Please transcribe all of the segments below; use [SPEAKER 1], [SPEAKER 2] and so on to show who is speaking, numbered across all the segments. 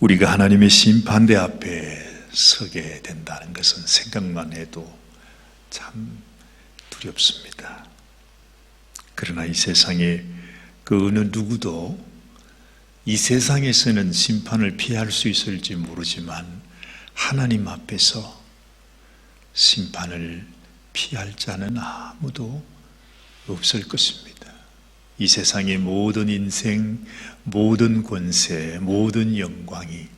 [SPEAKER 1] 우리가 하나님의 심판대 앞에 서게 된다는 것은 생각만 해도 참 두렵습니다. 그러나 이 세상에 그 어느 누구도 이 세상에서는 심판을 피할 수 있을지 모르지만 하나님 앞에서 심판을 피할 자는 아무도 없을 것입니다. 이 세상의 모든 인생, 모든 권세, 모든 영광이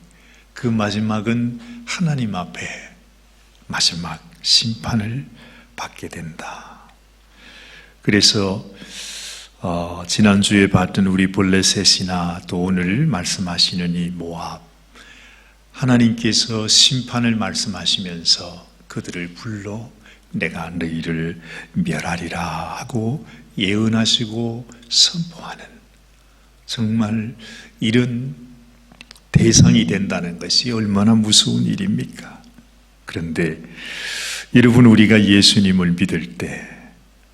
[SPEAKER 1] 그 마지막은 하나님 앞에 마지막 심판을 받게 된다. 그래서 어, 지난주에 봤던 우리 볼레셋이나 또 오늘 말씀하시는 이 모압 하나님께서 심판을 말씀하시면서 그들을 불러 내가 너희를 멸하리라 하고 예언하시고 선포하는 정말 이런 대상이 된다는 것이 얼마나 무서운 일입니까? 그런데 여러분 우리가 예수님을 믿을 때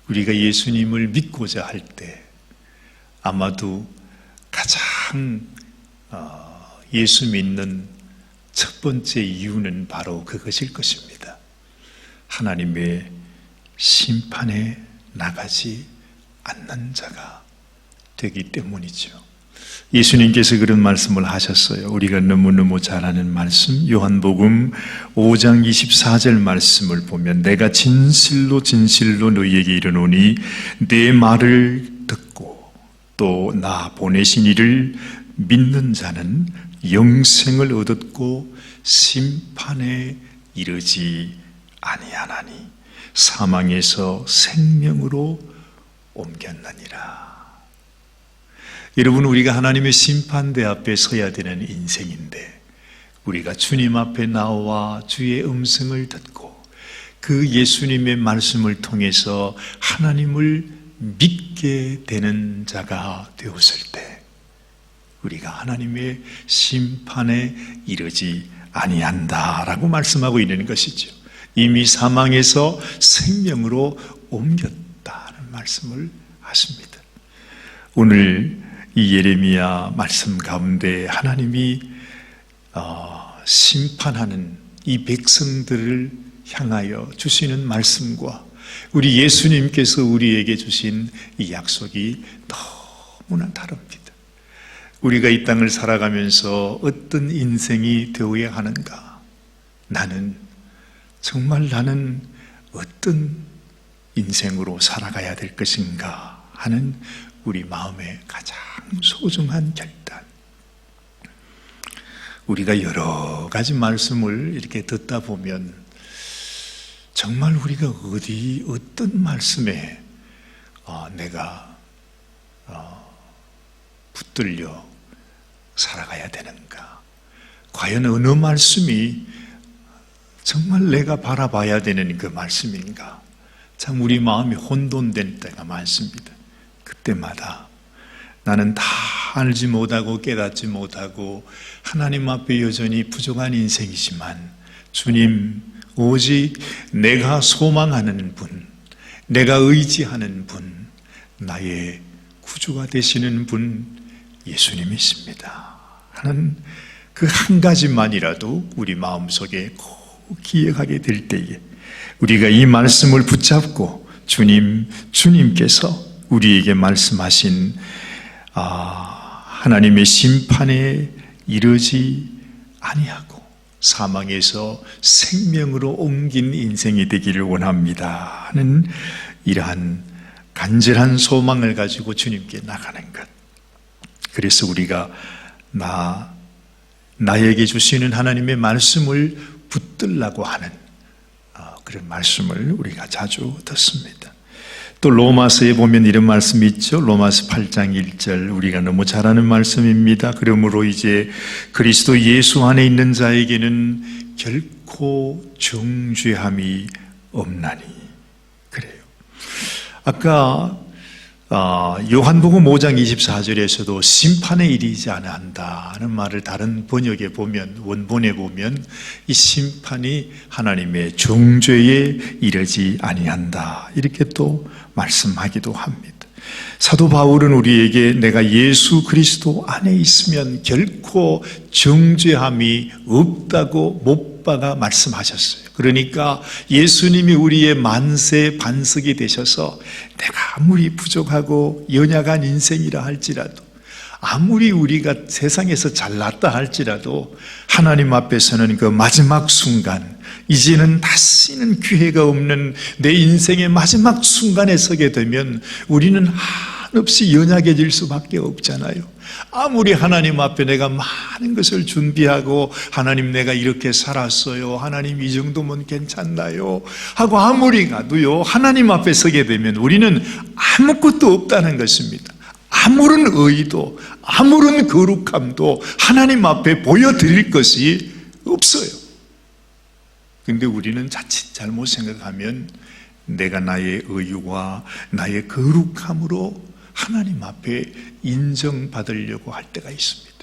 [SPEAKER 1] 우리가 예수님을 믿고자 할 때 아마도 가장 어, 예수 믿는 첫 번째 이유는 바로 그것일 것입니다. 하나님의 심판에 나가지 않는 자가 되기 때문이죠. 예수님께서 그런 말씀을 하셨어요. 우리가 너무너무 잘 아는 말씀, 요한복음 5장 24절 말씀을 보면 내가 진실로 진실로 너희에게 이르노니 내 말을 듣고 또 나 보내신 이를 믿는 자는 영생을 얻었고 심판에 이르지 아니하나니 사망에서 생명으로 옮겼느니라. 여러분 우리가 하나님의 심판대 앞에 서야 되는 인생인데 우리가 주님 앞에 나와 주의 음성을 듣고 그 예수님의 말씀을 통해서 하나님을 믿게 되는 자가 되었을 때 우리가 하나님의 심판에 이르지 아니한다라고 말씀하고 있는 것이죠. 이미 사망에서 생명으로 옮겼다는 말씀을 하십니다. 오늘 이 예레미야 말씀 가운데 하나님이 어, 심판하는 이 백성들을 향하여 주시는 말씀과 우리 예수님께서 우리에게 주신 이 약속이 너무나 다릅니다. 우리가 이 땅을 살아가면서 어떤 인생이 되어야 하는가? 나는 정말 나는 어떤 인생으로 살아가야 될 것인가 하는 우리 마음의 가장 소중한 결단. 우리가 여러 가지 말씀을 이렇게 듣다 보면 정말 우리가 어디 어떤 말씀에 어, 내가 어, 붙들려 살아가야 되는가? 과연 어느 말씀이 정말 내가 바라봐야 되는 그 말씀인가? 참 우리 마음이 혼돈된 때가 많습니다. 그때마다 나는 다 알지 못하고 깨닫지 못하고 하나님 앞에 여전히 부족한 인생이지만 주님 오직 내가 소망하는 분, 내가 의지하는 분, 나의 구주가 되시는 분 예수님이십니다. 하는 그 한 가지만이라도 우리 마음속에 꼭 기억하게 될 때에 우리가 이 말씀을 붙잡고 주님, 주님께서 우리에게 말씀하신 아, 하나님의 심판에 이르지 아니하고 사망에서 생명으로 옮긴 인생이 되기를 원합니다 하는 이러한 간절한 소망을 가지고 주님께 나가는 것. 그래서 우리가 나 나에게 주시는 하나님의 말씀을 붙들라고 하는 어, 그런 말씀을 우리가 자주 듣습니다. 또 로마서에 보면 이런 말씀이 있죠. 로마서 8장 1절 우리가 너무 잘 아는 말씀입니다. 그러므로 이제 그리스도 예수 안에 있는 자에게는 결코 정죄함이 없나니 그래요. 아까 어, 요한복음 5장 24절에서도 심판에 이르지 않는다는 말을 다른 번역에 보면 원본에 보면 이 심판이 하나님의 정죄에 이르지 아니한다 이렇게 또 말씀하기도 합니다. 사도 바울은 우리에게 내가 예수 그리스도 안에 있으면 결코 정죄함이 없다고 못 박아 말씀하셨어요. 그러니까 예수님이 우리의 만세 반석이 되셔서 내가 아무리 부족하고 연약한 인생이라 할지라도 아무리 우리가 세상에서 잘났다 할지라도 하나님 앞에서는 그 마지막 순간 이제는 다시는 기회가 없는 내 인생의 마지막 순간에 서게 되면 우리는 한없이 연약해질 수밖에 없잖아요. 아무리 하나님 앞에 내가 많은 것을 준비하고 하나님 내가 이렇게 살았어요. 하나님 이 정도면 괜찮나요? 하고 아무리 가도요. 하나님 앞에 서게 되면 우리는 아무것도 없다는 것입니다. 아무런 의도, 아무런 거룩함도 하나님 앞에 보여드릴 것이 없어요. 근데 우리는 자칫 잘못 생각하면 내가 나의 의와 나의 거룩함으로 하나님 앞에 인정받으려고 할 때가 있습니다.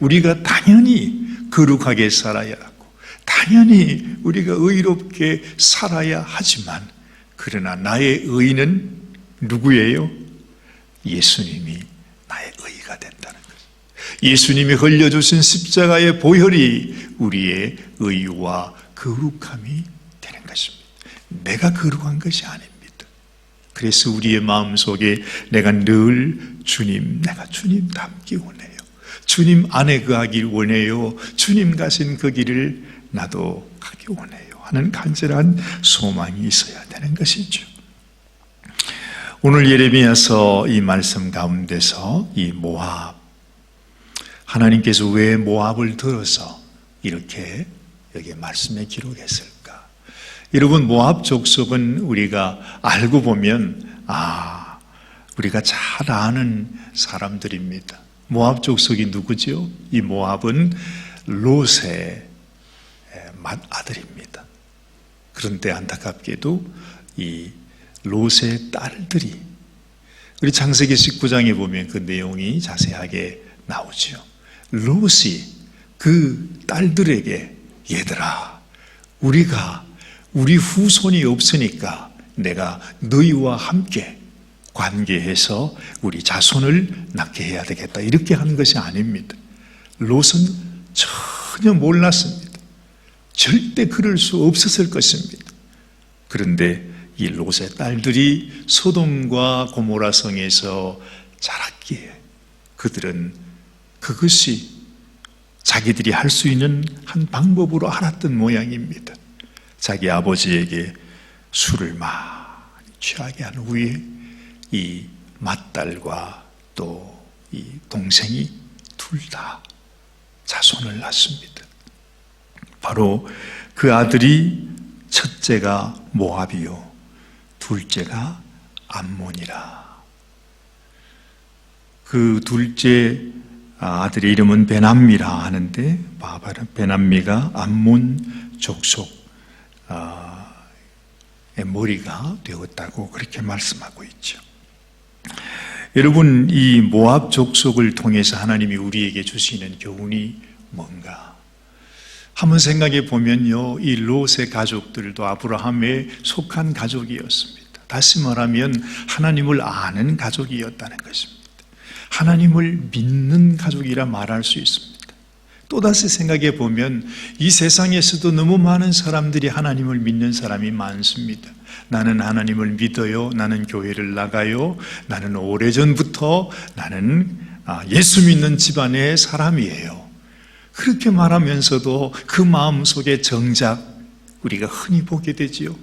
[SPEAKER 1] 우리가 당연히 거룩하게 살아야 하고, 당연히 우리가 의롭게 살아야 하지만, 그러나 나의 의는 누구예요? 예수님이 나의 의가 된다는 것. 예수님이 흘려주신 십자가의 보혈이 우리의 의와 거룩함이 되는 것입니다. 내가 거룩한 것이 아닙니다. 그래서 우리의 마음 속에 내가 늘 주님, 내가 주님 닮기 원해요. 주님 안에 거하길 원해요. 주님 가신 그 길을 나도 가기 원해요. 하는 간절한 소망이 있어야 되는 것이죠. 오늘 예레미야서 이 말씀 가운데서 이 모압 하나님께서 왜 모압을 들어서 이렇게 여기 말씀에 기록했을까? 여러분 모압 족속은 우리가 알고 보면 아 우리가 잘 아는 사람들입니다. 모압 족속이 누구죠? 이 모압은 롯의 맏아들입니다. 그런데 안타깝게도 이 롯의 딸들이 우리 창세기 19장에 보면 그 내용이 자세하게 나오죠. 롯이 그 딸들에게 얘들아 우리가 우리 후손이 없으니까 내가 너희와 함께 관계해서 우리 자손을 낳게 해야 되겠다. 이렇게 하는 것이 아닙니다. 롯은 전혀 몰랐습니다. 절대 그럴 수 없었을 것입니다. 그런데 이 롯의 딸들이 소돔과 고모라 성에서 자랐기에 그들은 그것이 자기들이 할 수 있는 한 방법으로 알았던 모양입니다. 자기 아버지에게 술을 많이 취하게 한 후에 이 맏딸과 또 이 동생이 둘 다 자손을 낳습니다. 바로 그 아들이 첫째가 모압이요, 둘째가 암몬이라. 그 둘째 아들의 이름은 베남미라 하는데 베남미가 암몬 족속 의 머리가 되었다고 그렇게 말씀하고 있죠. 여러분 이 모압 족속을 통해서 하나님이 우리에게 주시는 교훈이 뭔가? 한번 생각해 보면요, 이 롯의 가족들도 아브라함에 속한 가족이었습니다. 다시 말하면 하나님을 아는 가족이었다는 것입니다. 하나님을 믿는 가족이라 말할 수 있습니다. 또다시 생각해 보면 이 세상에서도 너무 많은 사람들이 하나님을 믿는 사람이 많습니다. 나는 하나님을 믿어요. 나는 교회를 나가요. 나는 오래전부터 나는 아, 예수 믿는 집안의 사람이에요. 그렇게 말하면서도 그 마음 속에 정작 우리가 흔히 보게 되지요.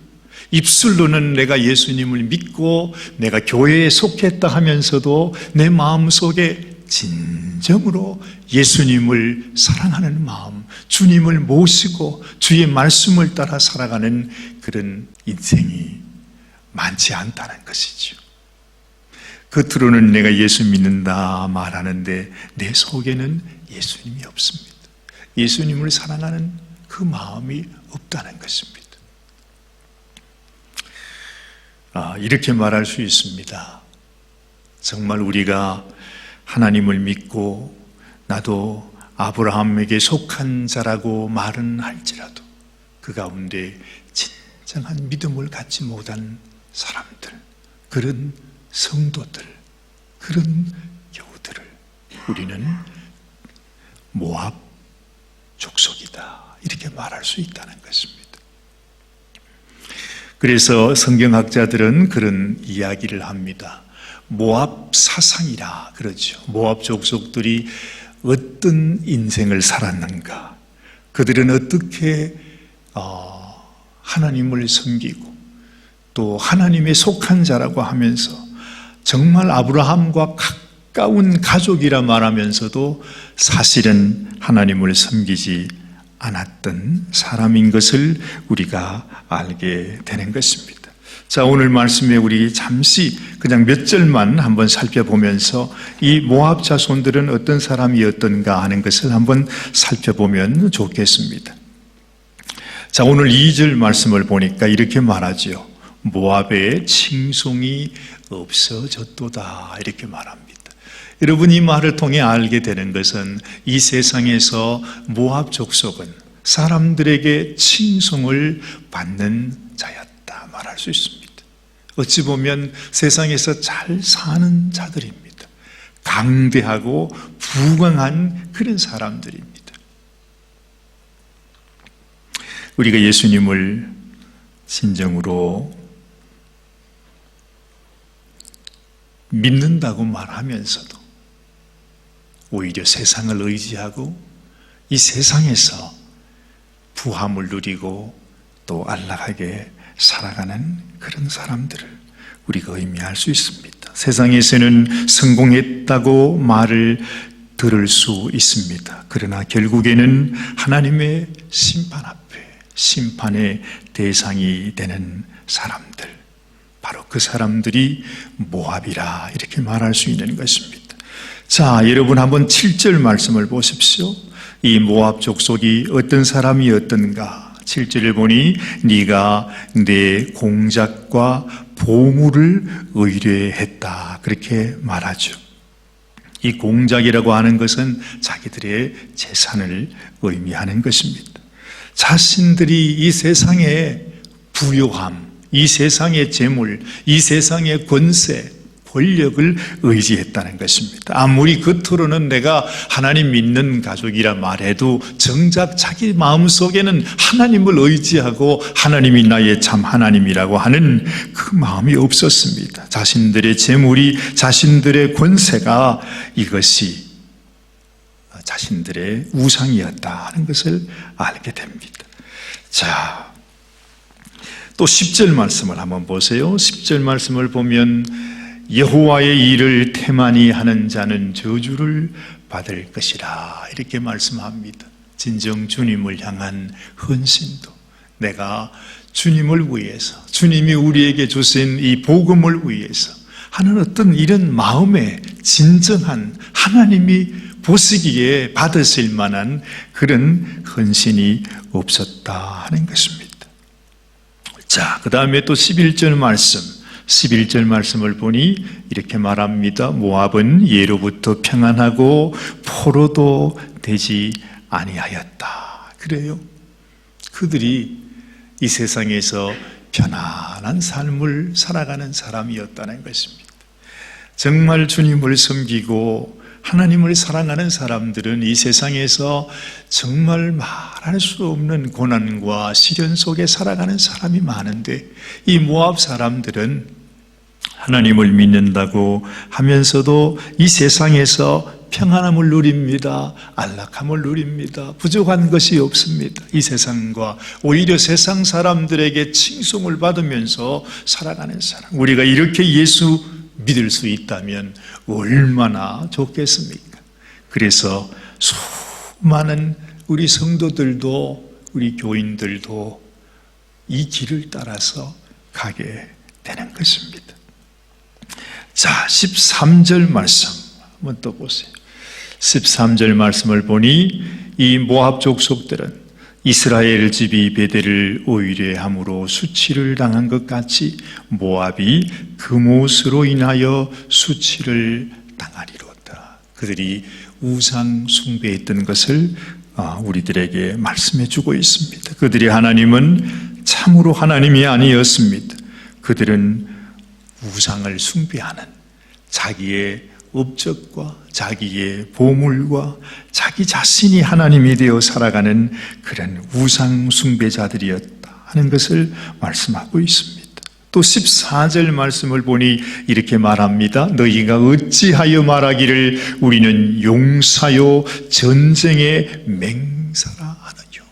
[SPEAKER 1] 입술로는 내가 예수님을 믿고 내가 교회에 속했다 하면서도 내 마음 속에 진정으로 예수님을 사랑하는 마음, 주님을 모시고 주의 말씀을 따라 살아가는 그런 인생이 많지 않다는 것이죠. 겉으로는 내가 예수 믿는다 말하는데 내 속에는 예수님이 없습니다. 예수님을 사랑하는 그 마음이 없다는 것입니다. 아, 이렇게 말할 수 있습니다. 정말 우리가 하나님을 믿고 나도 아브라함에게 속한 자라고 말은 할지라도 그 가운데 진정한 믿음을 갖지 못한 사람들, 그런 성도들, 그런 여우들을 우리는 모압 족속이다. 이렇게 말할 수 있다는 것입니다. 그래서 성경학자들은 그런 이야기를 합니다. 모압 사상이라 그러죠. 모압 족속들이 어떤 인생을 살았는가? 그들은 어떻게 어, 하나님을 섬기고 또 하나님의 속한 자라고 하면서 정말 아브라함과 가까운 가족이라 말하면서도 사실은 하나님을 섬기지 않았던 사람인 것을 우리가 알게 되는 것입니다. 자, 오늘 말씀에 우리 잠시 그냥 몇 절만 한번 살펴보면서 이 모압 자손들은 어떤 사람이었던가 하는 것을 한번 살펴보면 좋겠습니다. 자, 오늘 2절 말씀을 보니까 이렇게 말하지요. 모압의 칭송이 없어졌도다. 이렇게 말합니다. 여러분 이 말을 통해 알게 되는 것은 이 세상에서 모압 족속은 사람들에게 칭송을 받는 자였다 말할 수 있습니다. 어찌 보면 세상에서 잘 사는 자들입니다. 강대하고 부강한 그런 사람들입니다. 우리가 예수님을 진정으로 믿는다고 말하면서도 오히려 세상을 의지하고 이 세상에서 부함을 누리고 또 안락하게 살아가는 그런 사람들을 우리가 의미할 수 있습니다. 세상에서는 성공했다고 말을 들을 수 있습니다. 그러나 결국에는 하나님의 심판 앞에 심판의 대상이 되는 사람들, 바로 그 사람들이 모압이라 이렇게 말할 수 있는 것입니다. 자, 여러분 한번 7절 말씀을 보십시오. 이 모압 족속이 어떤 사람이었던가? 7절을 보니 네가 내 공작과 보물을 의뢰했다. 그렇게 말하죠. 이 공작이라고 하는 것은 자기들의 재산을 의미하는 것입니다. 자신들이 이 세상의 부요함, 이 세상의 재물, 이 세상의 권세, 권력을 의지했다는 것입니다. 아무리 겉으로는 내가 하나님 믿는 가족이라 말해도 정작 자기 마음속에는 하나님을 의지하고 하나님이 나의 참 하나님이라고 하는 그 마음이 없었습니다. 자신들의 재물이 자신들의 권세가 이것이 자신들의 우상이었다 하는 것을 알게 됩니다. 자, 또 10절 말씀을 한번 보세요. 10절 말씀을 보면 여호와의 일을 태만히 하는 자는 저주를 받을 것이라 이렇게 말씀합니다. 진정 주님을 향한 헌신도 내가 주님을 위해서 주님이 우리에게 주신 이 복음을 위해서 하는 어떤 이런 마음에 진정한 하나님이 보시기에 받으실 만한 그런 헌신이 없었다 하는 것입니다. 자, 그 다음에 또 11절 말씀. 11절 말씀을 보니 이렇게 말합니다. 모압은 예로부터 평안하고 포로도 되지 아니하였다. 그래요. 그들이 이 세상에서 편안한 삶을 살아가는 사람이었다는 것입니다. 정말 주님을 섬기고 하나님을 사랑하는 사람들은 이 세상에서 정말 말할 수 없는 고난과 시련 속에 살아가는 사람이 많은데 이 모압 사람들은 하나님을 믿는다고 하면서도 이 세상에서 평안함을 누립니다. 안락함을 누립니다. 부족한 것이 없습니다. 이 세상과 오히려 세상 사람들에게 칭송을 받으면서 살아가는 사람. 우리가 이렇게 예수 믿을 수 있다면 얼마나 좋겠습니까? 그래서 수많은 우리 성도들도 우리 교인들도 이 길을 따라서 가게 되는 것입니다. 자, 13절 말씀 한번 또 보세요. 13절 말씀을 보니 이 모압 족속들은 이스라엘 집이 베델을 오히려 함으로 수치를 당한 것 같이 모압이 그 못으로 인하여 수치를 당하리로다. 그들이 우상 숭배했던 것을 아, 우리들에게 말씀해 주고 있습니다. 그들이 하나님은 참으로 하나님이 아니었습니다. 그들은 우상을 숭배하는 자기의 업적과 자기의 보물과 자기 자신이 하나님이 되어 살아가는 그런 우상 숭배자들이었다 하는 것을 말씀하고 있습니다. 또 14절 말씀을 보니 이렇게 말합니다. 너희가 어찌하여 말하기를 우리는 용사요 전쟁의 맹사라 하느뇨.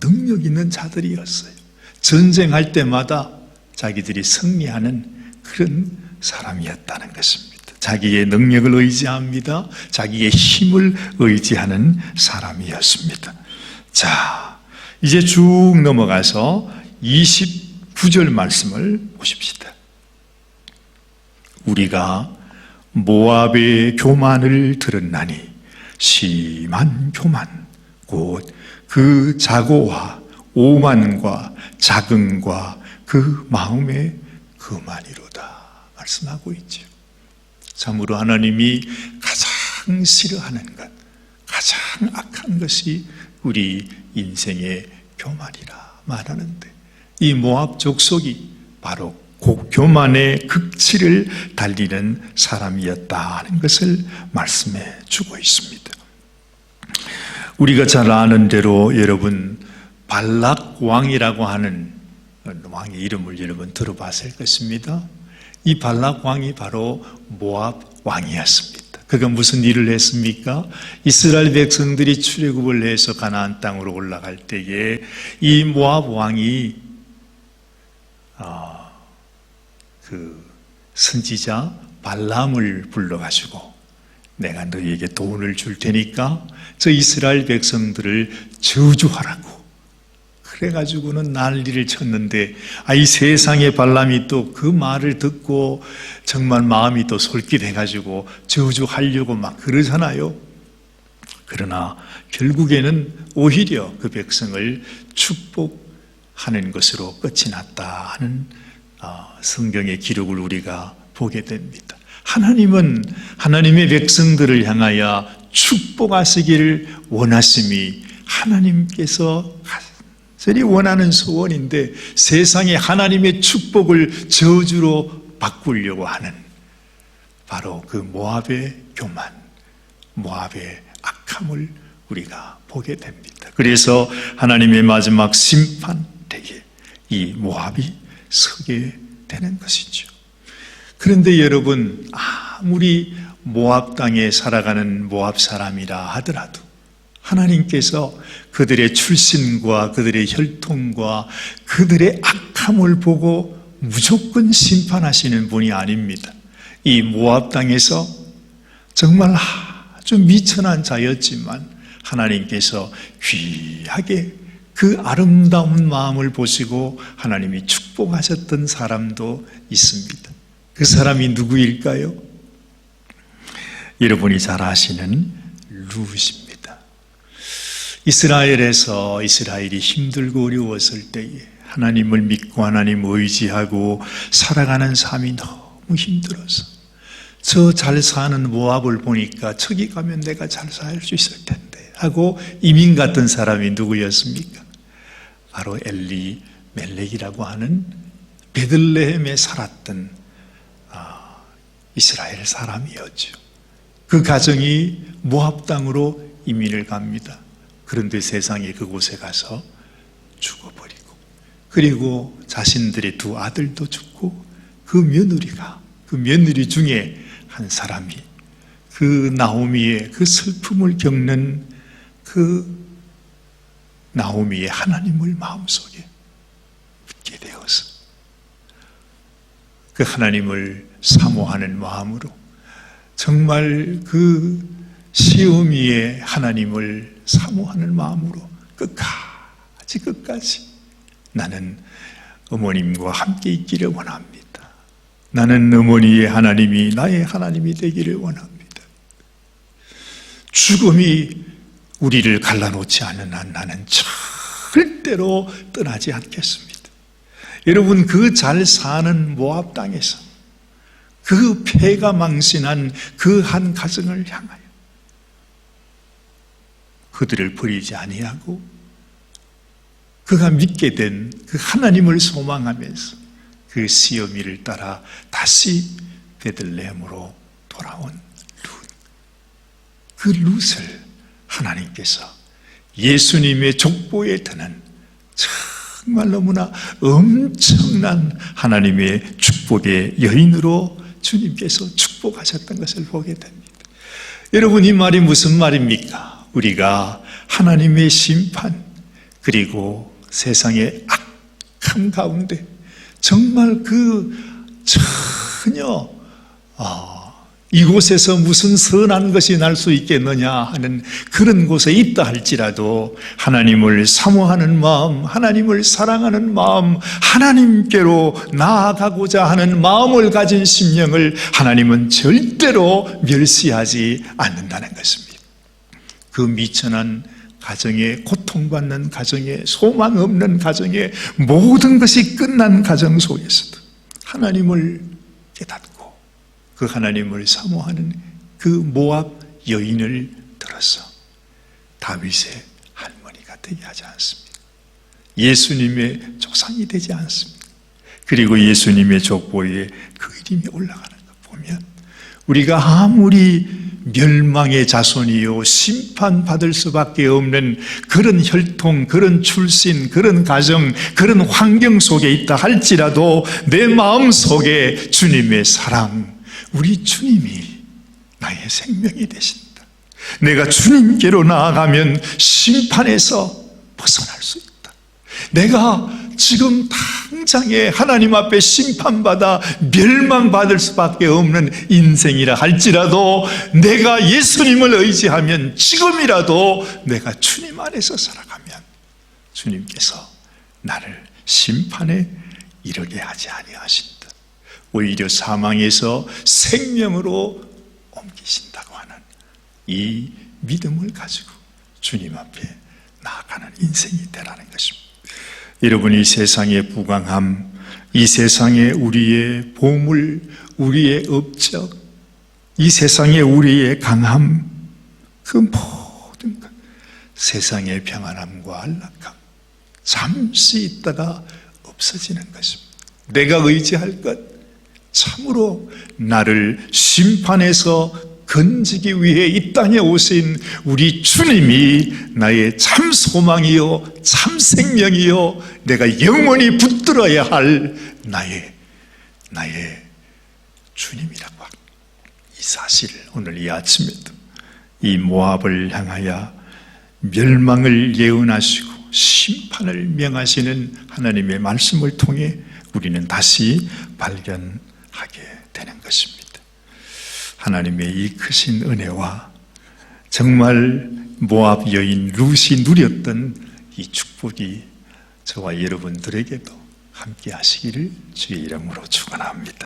[SPEAKER 1] 능력 있는 자들이었어요. 전쟁할 때마다 자기들이 승리하는 그런 사람이었다는 것입니다. 자기의 능력을 의지합니다. 자기의 힘을 의지하는 사람이었습니다. 자, 이제 쭉 넘어가서 29절 말씀을 보십시다. 우리가 모압의 교만을 들었나니 심한 교만 곧 그 자고와 오만과 자긍과 그 마음의 그만이로다 말씀하고 있죠. 참으로 하나님이 가장 싫어하는 것, 가장 악한 것이 우리 인생의 교만이라 말하는데 이 모압 족속이 바로 그 교만의 극치를 달리는 사람이었다는 것을 말씀해 주고 있습니다. 우리가 잘 아는 대로 여러분 발락 왕이라고 하는 왕의 이름을 여러분 들어봤을 것입니다. 이 발락 왕이 바로 모압 왕이었습니다. 그가 무슨 일을 했습니까? 이스라엘 백성들이 출애굽을 해서 가나안 땅으로 올라갈 때에 이 모압 왕이 아, 그 선지자 발람을 불러가지고 내가 너희에게 돈을 줄 테니까 저 이스라엘 백성들을 저주하라고 그래가지고는 난리를 쳤는데 아, 이 세상의 발람이 또 그 말을 듣고 정말 마음이 또 솔깃해가지고 저주하려고 막 그러잖아요. 그러나 결국에는 오히려 그 백성을 축복하는 것으로 끝이 났다 하는 어, 성경의 기록을 우리가 보게 됩니다. 하나님은 하나님의 백성들을 향하여 축복하시기를 원하심이 하나님께서 간 절히 원하는 소원인데 세상에 하나님의 축복을 저주로 바꾸려고 하는 바로 그 모압의 교만, 모압의 악함을 우리가 보게 됩니다. 그래서 하나님의 마지막 심판 때에 이 모압이 서게 되는 것이죠. 그런데 여러분 아무리 모압 땅에 살아가는 모압 사람이라 하더라도 하나님께서 그들의 출신과 그들의 혈통과 그들의 악함을 보고 무조건 심판하시는 분이 아닙니다. 이 모압 땅에서 정말 아주 미천한 자였지만 하나님께서 귀하게 그 아름다운 마음을 보시고 하나님이 축복하셨던 사람도 있습니다. 그 사람이 누구일까요? 여러분이 잘 아시는 룻입니다. 이스라엘에서 이스라엘이 힘들고 어려웠을 때에 하나님을 믿고 하나님 의지하고 살아가는 삶이 너무 힘들어서 저 잘 사는 모압을 보니까 저기 가면 내가 잘 살 수 있을 텐데 하고 이민 갔던 사람이 누구였습니까? 바로 엘리 멜렉이라고 하는 베들레헴에 살았던 이스라엘 사람이었죠. 그 가정이 모압 땅으로 이민을 갑니다. 그런데 세상에 그곳에 가서 죽어버리고 그리고 자신들의 두 아들도 죽고 그 며느리가 그 며느리 중에 한 사람이 그 나오미의 그 슬픔을 겪는 그 나오미의 하나님을 마음속에 붙게 되어서 그 하나님을 사모하는 마음으로 정말 그 시어미의 하나님을 사모하는 마음으로 끝까지 끝까지 나는 어머님과 함께 있기를 원합니다. 나는 어머니의 하나님이 나의 하나님이 되기를 원합니다. 죽음이 우리를 갈라놓지 않는 한 나는 절대로 떠나지 않겠습니다. 여러분 그 잘 사는 모압 땅에서 그 폐가 망신한 그 한 가정을 향하여 그들을 버리지 아니하고 그가 믿게 된 그 하나님을 소망하면서 그 시어미를 따라 다시 베들레헴으로 돌아온 룻. 그 룻을 하나님께서 예수님의 족보에 드는 정말 너무나 엄청난 하나님의 축복의 여인으로 주님께서 축복하셨던 것을 보게 됩니다. 여러분 이 말이 무슨 말입니까? 우리가 하나님의 심판 그리고 세상의 악함 가운데 정말 그 전혀 아, 이곳에서 무슨 선한 것이 날 수 있겠느냐 하는 그런 곳에 있다 할지라도 하나님을 사모하는 마음, 하나님을 사랑하는 마음, 하나님께로 나아가고자 하는 마음을 가진 심령을 하나님은 절대로 멸시하지 않는다는 것입니다. 그 미천한 가정에 고통받는 가정에 소망 없는 가정에 모든 것이 끝난 가정 속에서도 하나님을 깨닫고 그 하나님을 사모하는 그 모압 여인을 들어서 다윗의 할머니가 되게 하지 않습니다. 예수님의 조상이 되지 않습니다. 그리고 예수님의 족보에 그 이름이 올라가는 우리가 아무리 멸망의 자손이요 심판받을 수밖에 없는 그런 혈통, 그런 출신, 그런 가정, 그런 환경 속에 있다 할지라도 내 마음 속에 주님의 사랑, 우리 주님이 나의 생명이 되신다. 내가 주님께로 나아가면 심판에서 벗어날 수 있다. 내가 지금 당장에 하나님 앞에 심판받아 멸망받을 수밖에 없는 인생이라 할지라도 내가 예수님을 의지하면 지금이라도 내가 주님 안에서 살아가면 주님께서 나를 심판에 이르게 하지 아니하신다. 오히려 사망에서 생명으로 옮기신다고 하는 이 믿음을 가지고 주님 앞에 나아가는 인생이 되라는 것입니다. 여러분 이 세상의 부강함, 이 세상의 우리의 보물, 우리의 업적, 이 세상의 우리의 강함, 그 모든 것, 세상의 평안함과 안락함, 잠시 있다가 없어지는 것입니다. 내가 의지할 것, 참으로 나를 심판에서 건지기 위해 이 땅에 오신 우리 주님이 나의 참 소망이요, 참 생명이요, 내가 영원히 붙들어야 할 나의, 나의 주님이라고. 이 사실을 오늘 이 아침에도 이 모압을 향하여 멸망을 예언하시고 심판을 명하시는 하나님의 말씀을 통해 우리는 다시 발견하게 되는 것입니다. 하나님의 이 크신 은혜와 정말 모압 여인 룻이 누렸던 이 축복이 저와 여러분들에게도 함께 하시기를 주의 이름으로 축원합니다.